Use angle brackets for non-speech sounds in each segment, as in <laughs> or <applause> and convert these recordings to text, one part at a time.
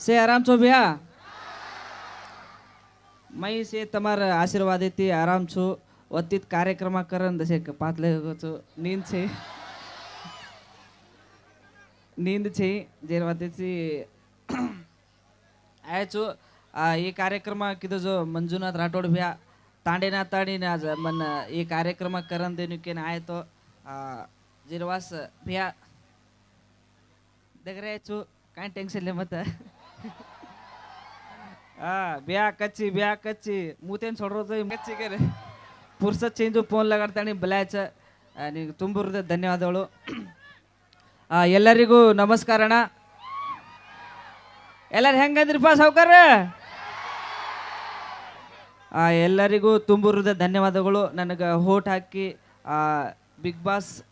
से आराम छो भैया मई से तमार आशीर्वाद थी आराम छो वत्तीत कार्यक्रम करण दस एक पात नींद से नींद से जेर वाते आए छो। ये कार्यक्रम कीधो जो मंजुनाथ राठौड़ भैया, तांडे ना ताड़ी ना मन, ये कार्यक्रम करण आए तो जेरवास भैया, देख रहे टेंशन ले मत <laughs> మತ್ತ ಬ್ಯಾ ಕಚ್ಚಿ ಬ್ಯಾ ಕಚ್ಚಿ. ಮೂತೇನ್ ಸೊಡ್ರೋದು? ಕಚ್ಚಿಗೆ ಪುರ್ಸ ಚೇಂಜು ಫೋನ್ ಲಗಾಡ್ತಾನೆ ಬ್ಲ್ಯಾಚ ನಿಮಗೆ ತುಂಬ ಧನ್ಯವಾದಗಳು. ಆ, ಎಲ್ಲರಿಗೂ ನಮಸ್ಕಾರ ಅಣ್ಣ ಎಲ್ಲರು ಹೆಂಗಂದ್ರಿಪ್ಪ ಸಾವುಕಾರ? ಆ, ಎಲ್ಲರಿಗೂ ತುಂಬ ಧನ್ಯವಾದಗಳು. ನನಗೆ ಹೋಟ್ ಹಾಕಿ ಬಿಗ್ ಬಾಸ್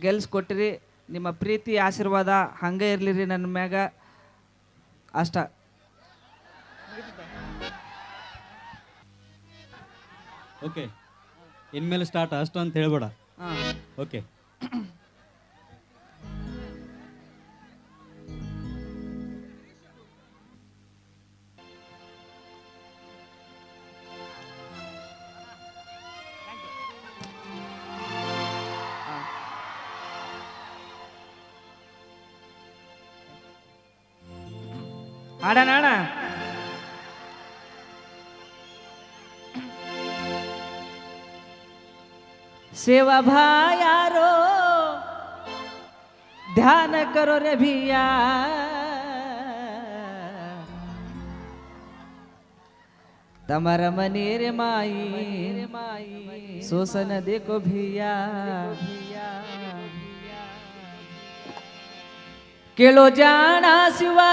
ಗೆಲ್ಸ್ ಕೊಟ್ಟಿರಿ ನಿಮ್ಮ ಪ್ರೀತಿ ಆಶೀರ್ವಾದ ಹಂಗೆ ಇರ್ಲಿರಿ ನನ್ನ ಮ್ಯಾಗ. ಅಷ್ಟ. ಓಕೆ ಇನ್ಮೇಲೆ ಸ್ಟಾರ್ಟ್ ಅಷ್ಟು ಅಂತ ಹೇಳ್ಬೇಡ. ಹಾಂ. ಓಕೆ आड़ा ना ना सेवा भायारो, ध्यान करो रे भैया। तमर मनीर रे माई रे माई सोसन देखो भैया। केलो जाना सिवा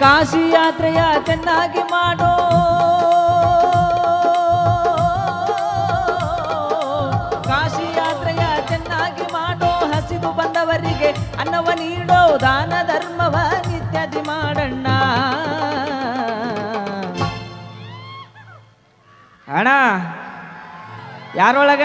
ಕಾಶಿ ಯಾತ್ರೆಯ ಚೆನ್ನಾಗಿ ಮಾಡೋ. ಕಾಶಿ ಯಾತ್ರೆಯ ಚೆನ್ನಾಗಿ ಮಾಡೋ ಹಸಿದು ಬಂದವರಿಗೆ ಅನ್ನವ ನೀಡೋ ದಾನ ಧರ್ಮವ ನಿತ್ಯದಿ ಮಾಡಣ್ಣ. ಅಣ್ಣ, ಯಾರೊಳಗ?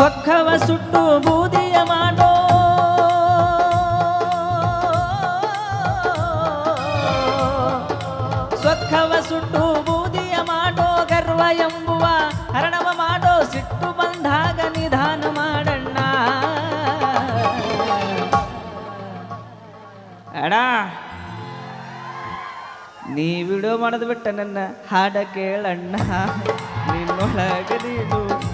ಸೊಕ್ಕವ ಸುಟ್ಟು ಬೂದಿಯ ಮಾಡೋ. ಸೊಕ್ಕವ ಸುಟ್ಟು ಬೂದಿಯ ಮಾಡೋ ಗರ್ವ ಎಂಬುವ ಹರಣವ ಮಾಡೋ. ಸಿಟ್ಟು ಬಂದಾಗ ನಿಧಾನ ಮಾಡಣ್ಣ. ಅಣ್ಣ, ನೀ ವಿಡಿಯೋ ಮಾಡೋದು ಬಿಟ್ಟ ನನ್ನ ಹಾಡ ಕೇಳಣ್ಣ. ನಿನ್ನೊಳಗೆ ನೀನು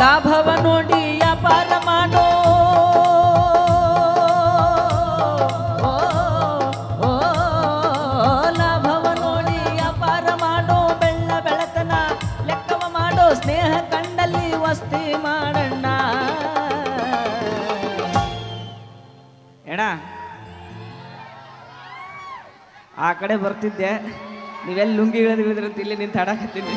ಲಾಭವ ನೋಡಿ ವ್ಯಾಪಾರ ಮಾಡೋ. ಲಾಭವ ನೋಡಿ ವ್ಯಾಪಾರ ಮಾಡೋ. ಬೆಳ್ಳ ಬೆಳತನ ಲೆಕ್ಕವ ಮಾಡೋ. ಸ್ನೇಹ ಕಂಡಲ್ಲಿ ವಸ್ತಿ ಮಾಡಣ್ಣ. ಎಣ ಆ ಕಡೆ ಬರ್ತಿದ್ದೆ. ನೀವೆಲ್ಲಿ ಲುಂಗಿ ಇಳಿದು ಇಳಿದ್ರಂತ ಇಲ್ಲಿ ನಿಂತು ಹಾಡಾಕತ್ತೀನಿ.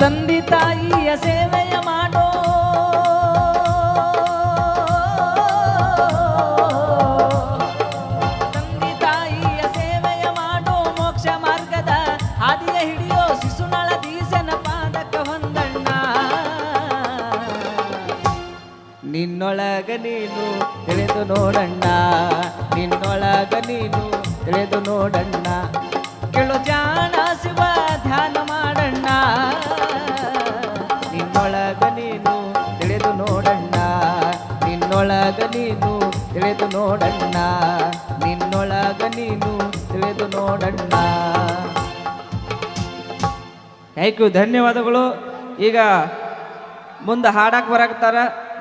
ತಂದೆ ತಾಯಿಯ ಸೇವೆಯ ಮಾಡೋ. ತಂದೆ ತಾಯಿಯ ಸೇವೆಯ ಮಾಡೋ ಮೋಕ್ಷ ಮಾರ್ಗದ ಹಾದಿಯ ಹಿಡಿಯೋ ಶಿಶುನಳ ದೀಸನ ಪಾದಕ ಹೊಂದಣ್ಣ. ನಿನ್ನೊಳಗ ನೀನು ತಿಳಿದು ನೋಡಣ್ಣ. ನಿನ್ನೊಳಗ ನೀನು ತಿಳಿದು ನೋಡಣ್ಣ. ಕೆಳು ಜಾಣ ನೋಡಣ್ಣ ನಿನ್ನೊಳಗ ನೀನು ತಿಳಿದು ನೋಡಣ್ಣ. ಥ್ಯಾಂಕ್ ಧನ್ಯವಾದಗಳು. ಈಗ ಮುಂದೆ ಹಾಡಕ್ಕೆ ಬರಾಕ್ತಾರ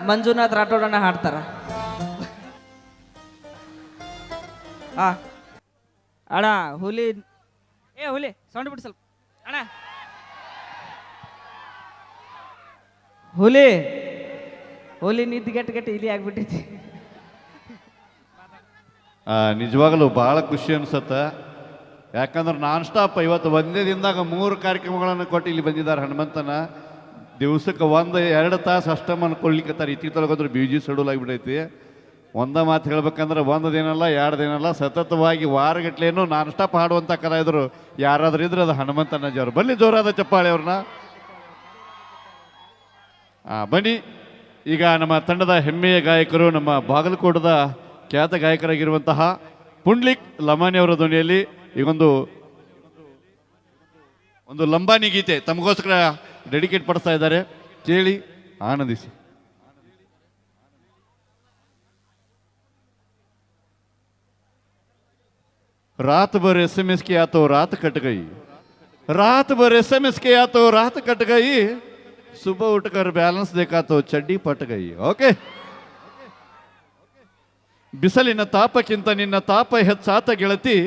ಮಂಜುನಾಥ್ ರಾಠೋಡಣ್ಣ ಹಾಡ್ತಾರ. ಆ ಅಣ್ಣ ಹುಲಿ. ಏ ಹುಲಿ ಸೌಂಡ್ ಬಿಡಿ ಸ್ವಲ್ಪ. ಅಣ್ಣ. ಹುಲಿ ಹುಲಿ ನಿದ್ದು ಗಟ್ಟಿ ಗಟ್ಟಿ ಇಲಿ ಆಗ್ಬಿಟ್ಟೈತಿ ಆ, ನಿಜವಾಗಲೂ ಭಾಳ ಖುಷಿ ಅನ್ಸತ್ತೆ. ಯಾಕಂದ್ರೆ ನಾನ್ ಸ್ಟಾಪ್ ಇವತ್ತು ಒಂದೇ ದಿನದಾಗ ಮೂರು ಕಾರ್ಯಕ್ರಮಗಳನ್ನು ಕೊಟ್ಟು ಇಲ್ಲಿ ಬಂದಿದ್ದಾರೆ ಹನುಮಂತನ. ದಿವಸಕ್ಕೆ ಒಂದು ಎರಡು ತಾಸು ಅಷ್ಟಮನ್ ಕೊಡ್ಲಿಕ್ಕತ್ತಾರ ಬಿ ಜಿ ಶೆಡ್ಯೂಲ್ ಆಗಿಬಿಟ್ಟೈತಿ ಒಂದ ಮಾತು ಹೇಳ್ಬೇಕಂದ್ರೆ ಒಂದು ದಿನಲ್ಲ, ಎರಡು ದಿನಲ್ಲ, ಸತತವಾಗಿ ವಾರಗಟ್ಲೇನು ನಾನ್ ಸ್ಟಾಪ್ ಹಾಡುವಂಥ ಕಲಾ ಇದ್ರು. ಯಾರಾದ್ರೂ ಇದ್ರೆ ಅದು ಹನುಮಂತನ ಜೋರು. ಬನ್ನಿ, ಜೋರಾದ ಚಪ್ಪಾಳೆ ಅವ್ರನ್ನ. ಬನ್ನಿ. ಈಗ ನಮ್ಮ ತಂಡದ ಹೆಮ್ಮೆಯ ಗಾಯಕರು ನಮ್ಮ ಬಾಗಲಕೋಟದ ಖ್ಯಾತ ಗಾಯಕರಾಗಿರುವಂತಹ ಪುಂಡ್ಲಿಕ್ ಲಮಾನಿ ಅವರ ಧ್ವನಿಯಲ್ಲಿ ಈಗೊಂದು ಒಂದು ಲಂಬಾನಿ ಗೀತೆ ತಮಗೋಸ್ಕರ ಡೆಡಿಕೇಟ್ ಪಡಿಸ್ತಾ ಇದ್ದಾರೆ ಕೇಳಿ ಆನಂದಿಸಿ रात भर एस एम एस किया तो रात कट गई रात भर एस एम एस किया तो रात कट गई सुबह उठकर बैलेंस देखा तो चड्डी पट गई ಓಕೆ ಬಿಸಿಲಿನ ತಾಪಕ್ಕಿಂತ ನಿನ್ನ ತಾಪ ಹೆಚ್ಚಾತ ಗೆಳತಿ.